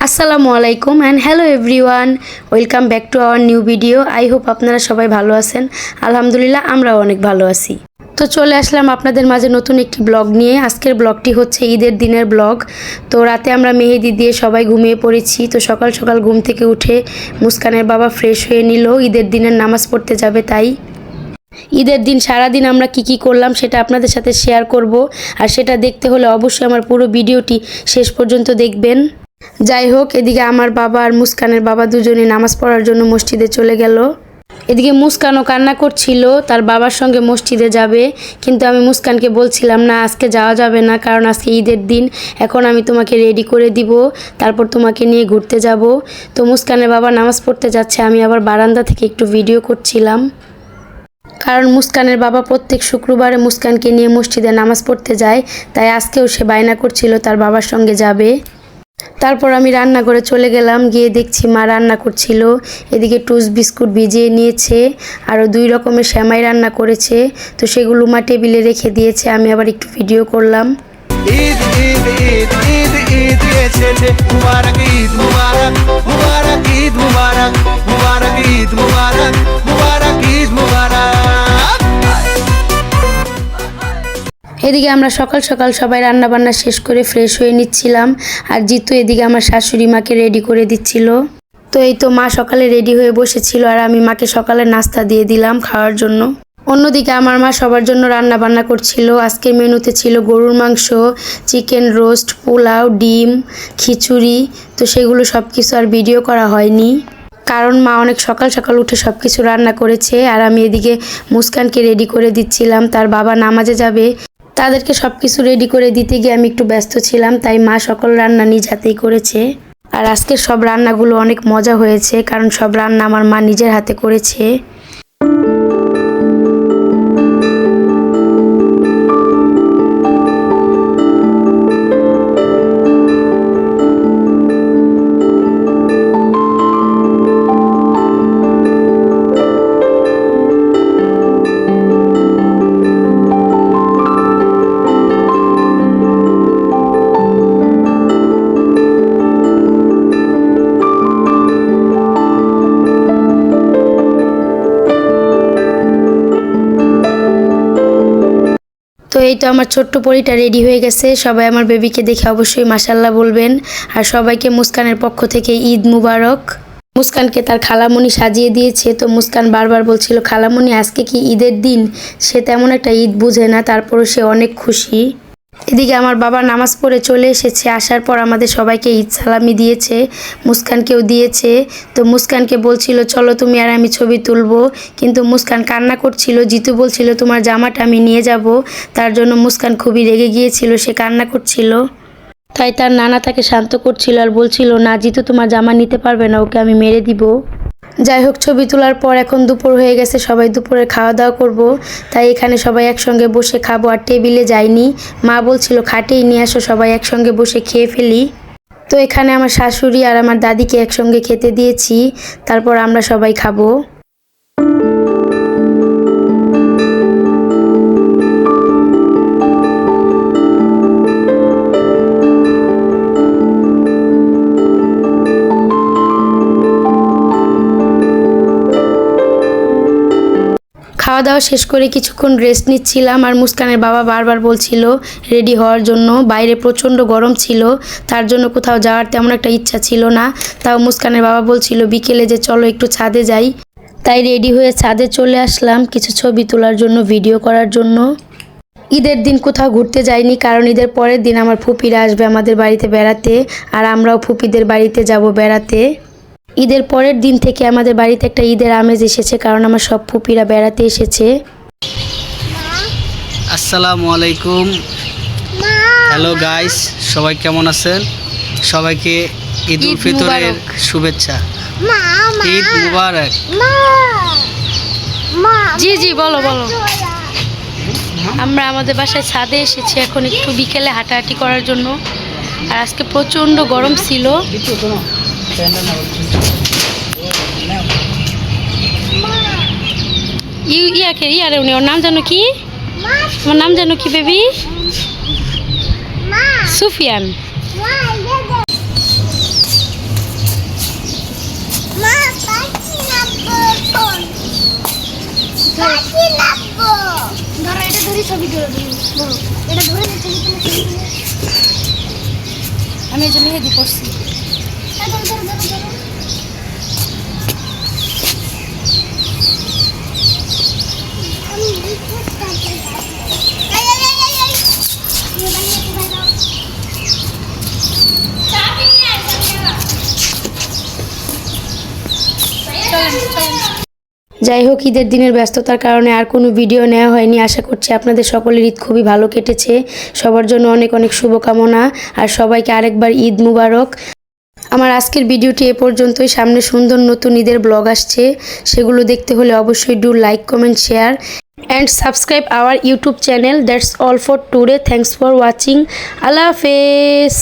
আসসালামু আলাইকুম and hello everyone welcome back to our new video I hope আপনারা সবাই ভালো আছেন। আলহামদুলিল্লাহ, আমরাও অনেক ভালো আছি। তো চলে আসলাম আপনাদের মাঝে নতুন একটি ব্লগ নিয়ে। আজকের ব্লগটি হচ্ছে ঈদের দিনের ব্লগ। তো রাতে আমরা মেহেদি দিয়ে সবাই ঘুমিয়ে পড়েছি। তো সকাল সকাল ঘুম থেকে উঠে মুস্কানের বাবা ফ্রেশ হয়ে নিল। ঈদের দিনের নামাজ পড়তে যাবে তাই। ঈদের দিন সারাদিন আমরা কি কি করলাম সেটা আপনাদের সাথে শেয়ার করব। আর সেটা দেখতে হলে অবশ্যই আমার পুরো ভিডিওটি শেষ পর্যন্ত দেখবেন। যাই হোক এদিকে আমার বাবা আর মুস্কানের বাবা দুজনে নামাজ পড়ার জন্য মসজিদে চলে গেল। এদিকে মুস্কানও কান্না করছিল, তার বাবার সঙ্গে মসজিদে যাবে। কিন্তু আমি মুস্কানকে বলছিলাম, না, আজকে যাওয়া যাবে না, কারণ আজকে ঈদের দিন। এখন আমি তোমাকে রেডি করে দিব, তারপর তোমাকে নিয়ে ঘুরতে যাব। তো মুস্কানের বাবা নামাজ পড়তে যাচ্ছে, আমি আবার বারান্দা থেকে একটু ভিডিও করছিলাম। কারণ মুস্কানের বাবা প্রত্যেক শুক্রবারে মুস্কানকে নিয়ে মসজিদে নামাজ পড়তে যায়, তাই আজকেও সে বায়না করছিল তার বাবার সঙ্গে যাবে। তারপর আমি রান্না করে চলে গেলাম, গিয়ে দেখছি মা রান্না করছিল। এদিকে টুস বিস্কুট ভিজিয়ে নিয়েছে আরও দুই রকমের শ্যামাই রান্না করেছে। তো সেগুলো মা টেবিলে রেখে দিয়েছে, আমি আবার একটু ভিডিও করলাম। ঈদ ঈদ ঈদ ঈদ ঈদ ঈদ ঈদ ঈদ, মুবারক। এদিকে আমরা সকাল সকাল সবাই রান্না বান্না শেষ করে ফ্রেশ হয়ে নিচ্ছিলাম, আর জিতু এদিকে আমার শাশুড়ি মাকে রেডি করে দিচ্ছিল। তো এই তো মা সকালে রেডি হয়ে বসেছিল, আর আমি মাকে সকালে নাস্তা দিয়ে দিলাম খাওয়ার জন্য। অন্যদিকে আমার মা সবার জন্য রান্না বান্না করছিল। আজকের মেনুতে ছিল গরুর মাংস চিকেন রোস্ট পোলাও, ডিম, খিচুড়ি, তো সেগুলো সব কিছু আর ভিডিও করা হয়নি। কারণ মা অনেক সকাল সকাল উঠে সব কিছু রান্না করেছে, আর আমি এদিকে মুস্কানকে রেডি করে দিচ্ছিলাম। তার বাবা নামাজে যাবে তাদেরকে সব কিছু রেডি করে দিতে গিয়ে আমি একটু ব্যস্ত ছিলাম, তাই মা সকল রান্না নিজ হাতেই করেছে। আর আজকের সব রান্নাগুলো অনেক মজা হয়েছে, কারণ সব রান্না আমার মা নিজের হাতে করেছে। এই তো আমার ছোট্ট পরিটা রেডি হয়ে গেছে। সবাই আমার বেবিকে দেখে অবশ্যই মাসাল্লাহ বলবেন। আর সবাইকে মুস্কানের পক্ষ থেকে ঈদ মুবারক। মুস্কানকে তার খালামণি সাজিয়ে দিয়েছে। তো মুস্কান বারবার বলছিল খালামণি আজকে কি ঈদের দিন? সে তেমন একটা ঈদ বুঝে না, তারপরও সে অনেক খুশি। এদিকে আমার বাবা নামাজ পড়ে চলে এসেছে। আসার পর আমাদের সবাইকে ঈদ সালামি দিয়েছে, মুস্কানকেও দিয়েছে। তো মুস্কানকে বলছিল, চলো তুমি আর আমি ছবি তুলবো। কিন্তু মুস্কান কান্না করছিল, জিতু বলছিল, তোমার জামাটা আমি নিয়ে যাব। তার জন্য মুস্কান খুবই রেগে গিয়েছিল, সে কান্না করছিল। তাই তার নানা তাকে শান্ত করছিল আর বলছিল, না, জিতু তোমার জামা নিতে পারবে না, ওকে আমি মেরে দিব। যাই হোক, ছবি তোলার পর এখন দুপুর হয়ে গেছে, সবাই দুপুরে খাওয়া দাওয়া করব। তাই এখানে সবাই একসঙ্গে বসে খাব আর টেবিলে যাইনি। মা বলছিল, খাটেই নিয়ে আসো, সবাই একসঙ্গে বসে খেয়ে ফেলি। তো এখানে আমার শাশুড়ি আর আমার দাদিকে একসঙ্গে খেতে দিয়েছি। তারপর আমরা সবাই খাব। খাওয়া দাওয়া শেষ করে কিছুক্ষণ রেস্ট নিচ্ছিলাম আর মুস্কানের বাবা বারবার বলছিল রেডি হওয়ার জন্য। বাইরে প্রচণ্ড গরম ছিল, তার জন্য কোথাও যাওয়ার তেমন একটা ইচ্ছা ছিল না। তাও মুস্কানের বাবা বলছিল, বিকেলে যে চলো একটু ছাদে যাই। তাই রেডি হয়ে ছাদে চলে আসলাম কিছু ছবি তোলার জন্য ভিডিও করার জন্য। ঈদের দিন কোথাও ঘুরতে যাইনি, কারণ ঈদের পরের দিন আমার ফুপিরা আসবে আমাদের বাড়িতে বেড়াতে, আর আমরাও ফুপিদের বাড়িতে যাব বেড়াতে। ঈদের পরের দিন থেকে আমাদের বাড়িতে একটা ঈদের আমেজ এসেছে কারণ আমার সব ফুপিরা বেড়াতে এসেছে। আসসালামু আলাইকুম। হ্যালো গাইস সবাই কেমন আছেন? সবাইকে ঈদ উল ফিতরের শুভেচ্ছা। ঈদ মুবারক। জি জি বলো বলো। আমরা আমাদের বাসায় ছাদে এসেছি এখন একটু বিকেলে হাঁটাহাঁটি করার জন্য। আর আজকে প্রচণ্ড গরম ছিল। ইয়াকে ইয়ারে উনি ওর নাম জানো কি তোমার নাম জানো কি বেবি সুফিয়ান ধরো এটা ধরে ছবি তুলবি আমি এটা মেহেদি যাই হোক, ঈদের দিনের ব্যস্ততার কারণে আর কোনো ভিডিও নেওয়া হয়নি। আশা করছি আপনাদের সকলের ঈদ খুবই ভালো কেটেছে। সবার জন্য অনেক অনেক শুভকামনা আর সবাইকে আরেকবার ঈদ মুবারক। আমার আজকের ভিডিওটি এ পর্যন্তই। সামনে সুন্দর নতুন ঈদের ব্লগ আসছে। সেগুলো দেখতে হলে অবশ্যই do like, comment, share and subscribe our YouTube channel. That's all for today. Thanks for watching. আল্লাহ হাফেজ।